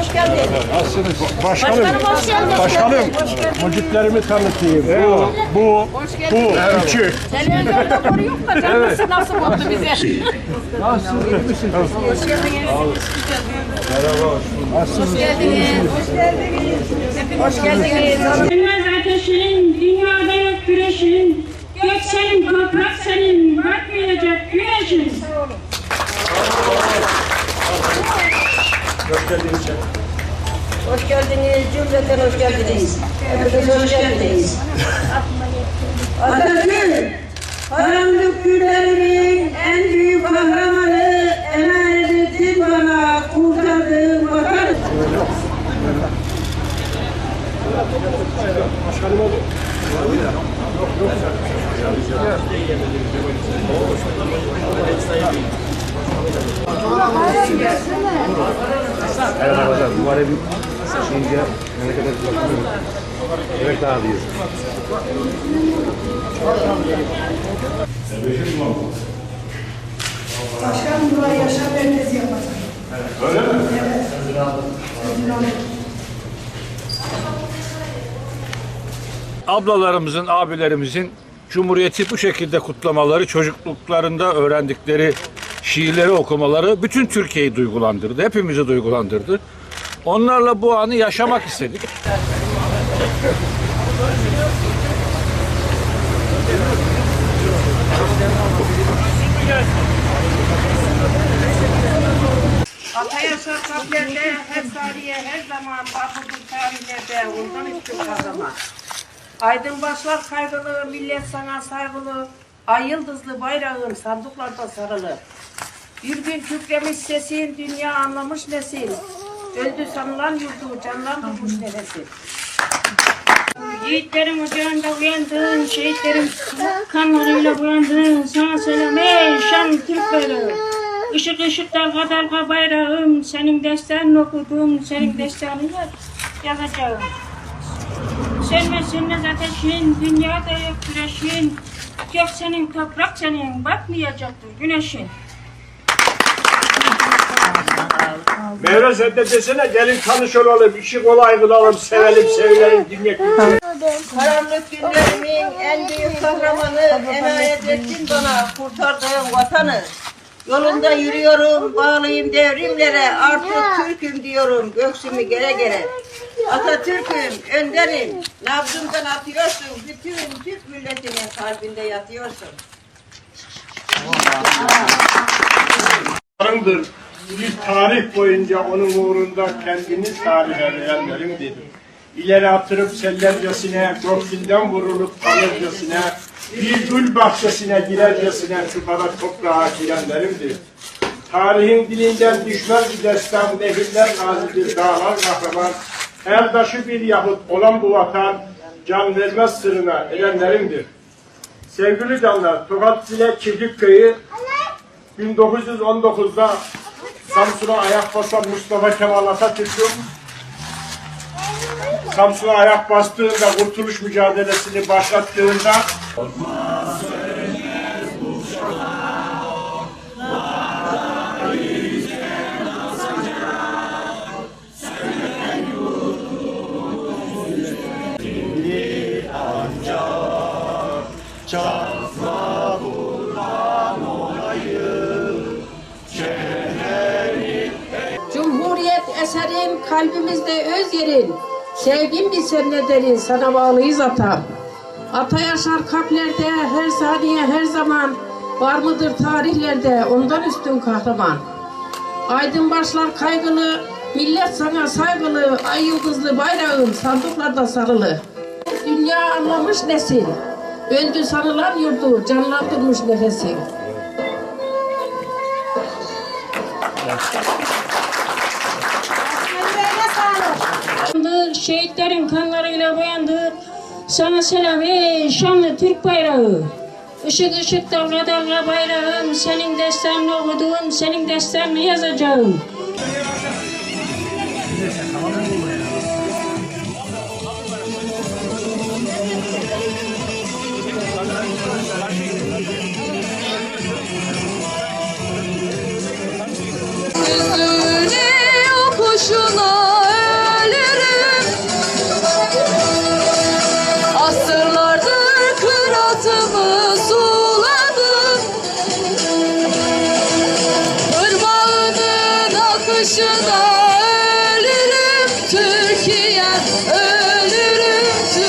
Hoş geldin. Nasılsınız? Başkanım hoş geldin. Başkanım, mucitlerimi tanıtayım. Bu, bu, bu, küçük. Televizyonda koruyor mu? Canlısı nasıl mutlu bize? Nasılsınız? iyi misiniz? Hoş geldiniz. Nasılsınız? Hoş geldiniz. Hoş geldiniz. Hoş geldiniz. Sönmez ateşin, dünyada yok güneşin. Gök senin, toprak senin, batmayacak güneşin. Hoş geldiniz. Cümleten hoş geldiniz. Hepiniz hoş geldiniz. Atatürk, karanlık günlerimin en büyük kahramanı emanet ettin bana kurtardığın vatan. Merhaba hocam. Numara bir şeyince memlekete bakıyorum. Yemek dağılıyor. Başkanım burayı yaşam merkezi yapacak. ablalarımızın, abilerimizin Cumhuriyeti bu şekilde kutlamaları, çocukluklarında öğrendikleri şiirleri okumaları bütün Türkiye'yi duygulandırdı. Hepimizi duygulandırdı. Onlarla bu anı yaşamak istedik. Aydın başlar kaygılı, millet sana saygılı, ay yıldızlı bayrağın sandıklarda sarılı. Bir gün kükremiş sesin, dünya anlamış nesil. Öldü sanılan yurdu, canlandırmış nefesin. Yiğitlerin ocağında uyandın, şehitlerin kanlarıyla uyandın. Sana selam ey şan Türk bayrağı. Işık ışık dalga dalga bayrağım. Senin derslerini okudum, senin derslerini yazacağım. Sönmez ateşin, dünyada yok güneşin. Gök senin, toprak senin, batmayacaktır güneşin. Mevla sen de desene gelin tanış olalım, işi kolay kılalım, sevelim, sevilelim, dinlek. Karanlık günlerimin en büyük kahramanı emanet ettin bana kurtardığın vatanı. Yolunda yürüyorum, bağlıyım devrimlere, artık Türk'üm diyorum, göksümü gere gere. Atatürk'üm, önderim, nabzımdan atıyorsun, bütün Türk milletinin kalbinde yatıyorsun. Varımdır. Bir tarih boyunca onun uğrunda kendini tarihe verenlerimdir. İleri attırıp sellercesine, gökyüzünden vurulup kalırcasına, bir gül bahçesine girercesine şu kara toprağa girenlerimdir. Tarihin dilinden düşmez bir destan, nehirler gazidir, dağlar kahraman, erdaşı bir yahut olan bu vatan, can vermez sırrına erenlerimdir. Sevgili canlar, Tokat Zile Çiftlik Köyü 1919'da Samsun'a ayak basan Mustafa Kemal Atatürk'ün Samsun'a ayak bastığında, kurtuluş mücadelesini başlattığında kalbimizde öz yerin. Sevgin bilsen ne derin, sana bağlıyız atam. Ata yaşar kalplerde, her saniye, her zaman. Var mıdır tarihlerde, ondan üstün kahraman. Aydın başlar kaygılı, millet sana saygılı. Ay yıldızlı bayrağın sandıklarda sarılı. Dünya anlamış nesil. Öldü sanılan yurdu, canlandırmış nefesin. Uyandı, Şehitlerin kanlarıyla boyandı. Sana selam ey şanlı Türk bayrağı. Işık ışık dalga dalga bayrağım. Senin destanını okudum, senin destanını yazacağım.